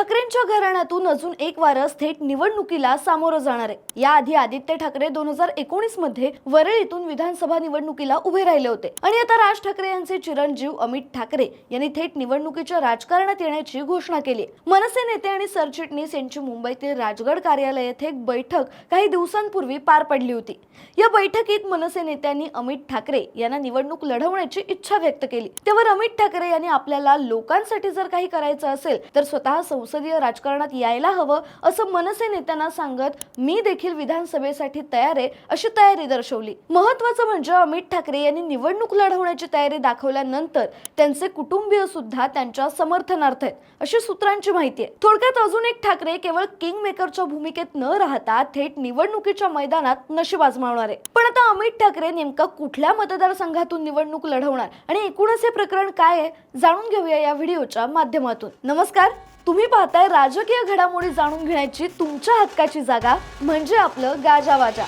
ठाकरेंच्या घराण्यातून अजून एक वारस थेट निवडणुकीला सामोरं जाणार आहे. याआधी आदित्य ठाकरे दोन हजार एकोणीसमध्ये वरळीतून विधानसभा निवडणुकीला उभे राहिले होते. आणि आता राज ठाकरे यांचे चिरंजीव अमित ठाकरे यांनी थेट निवडणुकीच्या राजकारणात येण्याची घोषणा केली मनसे नेते आणि सरचिटणीस यांची मुंबईतील राजगड कार्यालय येथे एक बैठक काही दिवसांपूर्वी पार पडली होती. या बैठकीत मनसे नेत्यांनी अमित ठाकरे यांना निवडणूक लढवण्याची इच्छा व्यक्त केली. त्यावर अमित ठाकरे यांनी आपल्याला लोकांसाठी जर काही करायचं असेल तर स्वतः संस्था संसदीय राजकारणात यायला हवं असं मनसे नेत्यांना सांगत मी देखील विधानसभेसाठी तयार आहे अशी तयारी दर्शवली. महत्वाचं म्हणजे अमित ठाकरे यांनी निवडणूक लढवण्याची तयारी दाखवल्यानंतर त्यांचे कुटुंबीय सुद्धा त्यांच्या समर्थनार्थ आहेत अशी सूत्रांची माहिती आहे. थोडक्यात अजून एक ठाकरे केवळ किंग मेकरच्या भूमिकेत न राहता थेट निवडणुकीच्या मैदानात नशीब आजमावणार आहे. पण आता अमित ठाकरे नेमका कुठल्या मतदारसंघातून निवडणूक लढवणार आणि एकूणच हे प्रकरण काय आहे जाणून घेऊया या व्हिडिओच्या माध्यमातून. नमस्कार. तुम्ही पाहताय राजकीय घडामोडी जाणून घेण्याची तुमच्या हक्काची जागा म्हणजे आपलं गाजावाजा.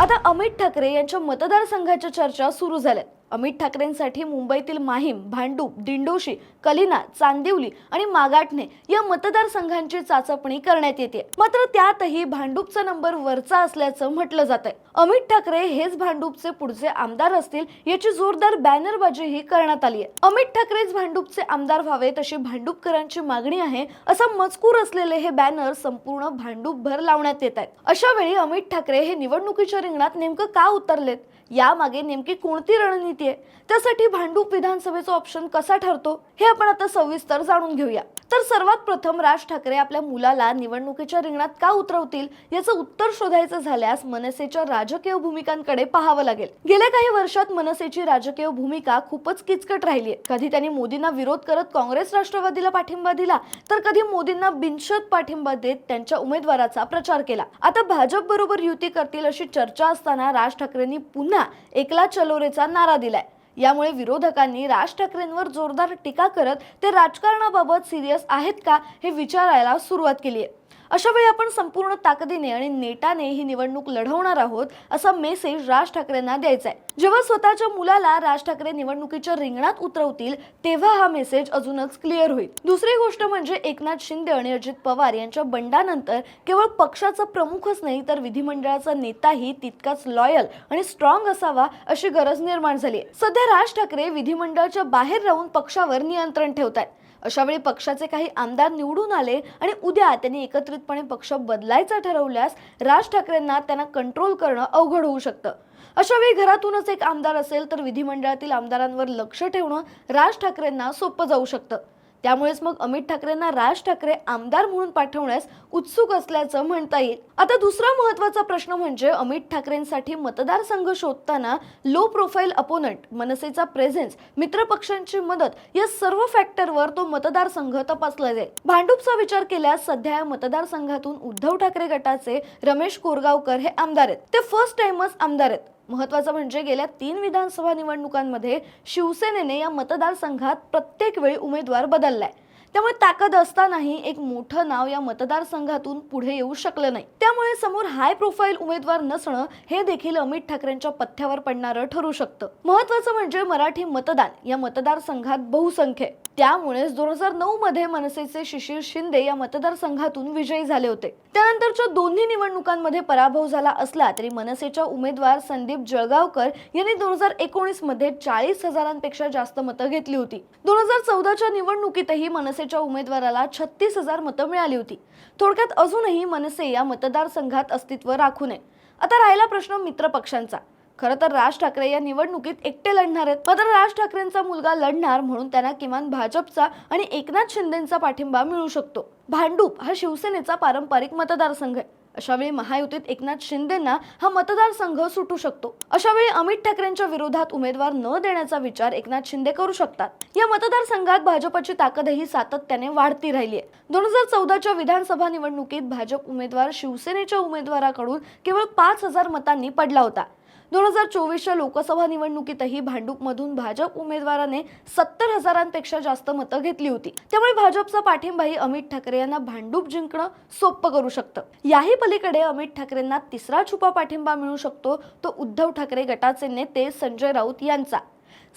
आता अमित ठाकरे यांच्या मतदारसंघाच्या चर्चा सुरू झाल्यात. अमित ठाकरेंसाठी मुंबईतील माहीम भांडूप दिंडोशी कलिना चांदिवली आणि मागाठणे या मतदारसंघांची चाचपणी करण्यात येते. मात्र त्यातही भांडूपचा नंबर वरचा असल्याचं म्हटलं जात आहे अमित ठाकरे हेच भांडूपचे पुढचे आमदार असतील याची जोरदार बॅनरबाजीही करण्यात आली आहे अमित ठाकरेच भांडूपचे आमदार व्हावेत अशी भांडूपकरांची मागणी आहे असा मजकूर असलेले हे बॅनर संपूर्ण भांडूपभर लावण्यात येत आहेत. अशा वेळी अमित ठाकरे हे निवडणुकीच्या रिंगणात नेमकं का उतरलेत? यामागे नेमकी कोणती रणनीती आहे. त्यासाठी भांडूप विधानसभेचा ऑप्शन कसा ठरतो हे आपण आता सविस्तर जाणून घेऊया. तर सर्वात प्रथम राज ठाकरे आपल्या मुलाला निवडणुकीच्या रिंगणात का उतरवतील याचं उत्तर शोधायचं झाल्यास मनसेच्या राजकीय भूमिकांकडे पाहावं लागेल. गेल्या काही वर्षात मनसेची राजकीय भूमिका खूपच किचकट राहिली आहे. कधी त्यांनी मोदींना विरोध करत काँग्रेस राष्ट्रवादीला पाठिंबा दिला तर कधी मोदींना बिनशत पाठिंबा देत त्यांच्या उमेदवाराचा प्रचार केला. आता भाजप बरोबर युती करतील अशी चर्चा असताना राज ठाकरेंनी पुन्हा एकला चलोरेचा नारा दिलाय. यामुळे विरोधकांनी राज ठाकरेंवर जोरदार टीका करत ते राजकारणाबाबत सिरियस आहेत का हे विचारायला सुरुवात केली आहे. अशा वेळी आपण संपूर्ण ताकदीने आणि नेटाने ही निवडणूक लढवणार आहोत असा मेसेज राज ठाकरेंना द्यायचा आहे जेव्हा स्वतःच्या मुलाला राज ठाकरे निवडणुकीच्या रिंगणात उतरवतील तेव्हा हा मेसेज अजूनच क्लिअर होईल. दुसरी गोष्ट म्हणजे एकनाथ शिंदे आणि अजित पवार यांच्या बंडानंतर केवळ पक्षाचा प्रमुखच नाही तर विधिमंडळाचा नेताही तितकाच लॉयल आणि स्ट्रॉंग असावा अशी गरज निर्माण झाली सध्या राज ठाकरे विधिमंडळाच्या बाहेर राहून पक्षावर नियंत्रण ठेवत अशावेळी अशा वेळी पक्षाचे काही आमदार निवडून आले आणि उद्या त्यांनी एकत्रितपणे पक्ष बदलायचा ठरवल्यास राज ठाकरेंना त्यांना कंट्रोल करणं अवघड होऊ शकतं. अशा वेळी घरातूनच एक आमदार असेल तर विधिमंडळातील आमदारांवर लक्ष ठेवणं राज ठाकरेंना सोपं जाऊ शकतं. त्यामुळेच मग अमित ठाकरेंना राज ठाकरे आमदार म्हणून पाठवण्यास उत्सुक असल्याचं म्हणता येईल. आता दुसरा महत्त्वाचा प्रश्न म्हणजे अमित ठाकरेंसाठी मतदारसंघ शोधताना लो प्रोफाईल अपोनंट मनसेचा प्रेझेन्स मित्रपक्षांची मदत या सर्व फॅक्टरवर तो मतदारसंघ तपासला जाईल. भांडूपचा विचार केल्यास सध्या या मतदारसंघातून उद्धव ठाकरे गटाचे रमेश कोरगावकर हे आमदार आहेत. ते फर्स्ट टाइमच आमदार आहेत. महत्वाचं म्हणजे गेल्या तीन विधानसभा निवडणुकांमध्ये शिवसेनेने या मतदारसंघात प्रत्येक वेळी उमेदवार बदललाय. त्यामुळे ताकद असतानाही एक मोठं नाव या मतदारसंघातून पुढे येऊ शकलं नाही. त्यामुळे समोर हाय प्रोफाईल उमेदवार नसणं हे देखील अमित ठाकरेंच्या पथ्यावर पडणारं ठरू शकतं. महत्वाचं म्हणजे मराठी मतदान या मतदारसंघात बहुसंख्य त्यामुळेच दोन हजार नऊ मध्ये मनसेचे शिशिर शिंदे या मतदारसंघातून विजयी झाले होते. त्यानंतरच्या दोन्ही निवडणुकांमध्ये पराभव झाला असला तरी मनसेच्या उमेदवार संदीप जळगावकर यांनी दोन हजार एकोणीसमध्ये चाळीस हजारांपेक्षा जास्त मतं घेतली होती. दोन हजार चौदाच्या निवडणुकीतही मनसेच्या उमेदवाराला छत्तीस हजार मतं मिळाली होती. थोडक्यात अजूनही मनसे या मतदारसंघात अस्तित्व राखू नये. आता राहिला प्रश्न मित्र पक्षांचा खरं तर राज ठाकरे या निवडणुकीत एकटे लढणार आहेत. मात्र राज ठाकरेंचा मुलगा लढणार म्हणून त्यांना किमान भाजपचा आणि एकनाथ शिंदेचा पाठिंबा मिळू शकतो. भांडूप हा शिवसेनेचा पारंपरिक मतदारसंघ आहे. अशा वेळी महायुतीत एकनाथ शिंदेना हा मतदारसंघ सुटू शकतो. अशा वेळी अमित ठाकरेंच्या विरोधात उमेदवार न देण्याचा विचार एकनाथ शिंदे करू शकतात. या मतदारसंघात भाजपची ताकदही सातत्याने वाढती राहिली आहे. दोन हजार चौदाच्या विधानसभा निवडणुकीत भाजप उमेदवार शिवसेनेच्या उमेदवाराकडून केवळ पाच हजार मतांनी पडला होता. दोन हजार चोवीसच्या लोकसभा निवडणुकीतही भांडूपमधून भाजप उमेदवाराने सत्तर हजारांपेक्षा जास्त मतं घेतली होती. त्यामुळे भाजपचा पाठिंबाही अमित ठाकरे यांना भांडूप जिंकणं सोपं करू शकतं. याही पलीकडे अमित ठाकरेंना तिसरा छुपा पाठिंबा मिळू शकतो तो उद्धव ठाकरे गटाचे नेते संजय राऊत यांचा.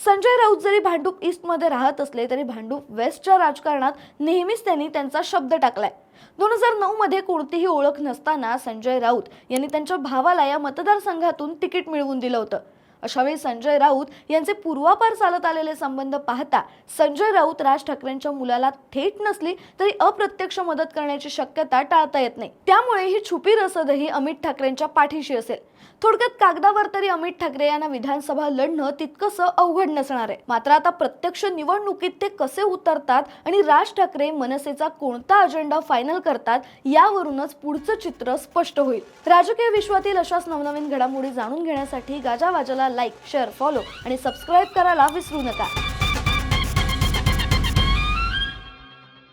संजय राऊत जरी भांडूप ईस्टमध्ये राहत असले तरी भांडूप वेस्टच्या राजकारणात नेहमीच त्यांनी त्यांचा शब्द टाकलाय. दोन हजार नऊ मध्ये कोणतीही ओळख नसताना संजय राऊत यांनी त्यांच्या भावाला या मतदारसंघातून तिकीट मिळवून दिलं होतं. अशावेळी संजय राऊत यांचे पूर्वापार चालत आलेले संबंध पाहता संजय राऊत राज ठाकरेंच्या मुलाला थेट नसली तरी अप्रत्यक्ष मदत करण्याची शक्यता टाळता येत नाही. त्यामुळे ही छुपी रसदही अमित ठाकरेंच्या पाठीशी असेल. थोडक्यात कागदावर तरी अमित ठाकरे यांना विधानसभा लढणं तितकंसं अवघड नसणार आहे. मात्र आता प्रत्यक्ष निवडणुकीत ते कसे उतरतात आणि राज ठाकरे मनसेचा कोणता अजेंडा फायनल करतात यावरूनच पुढचं चित्र स्पष्ट होईल. राजकीय विश्वातील अशाच नवनवीन घडामोडी जाणून घेण्यासाठी गाजावाजाला लाईक शेअर फॉलो आणि सबस्क्राईब करायला विसरू नका.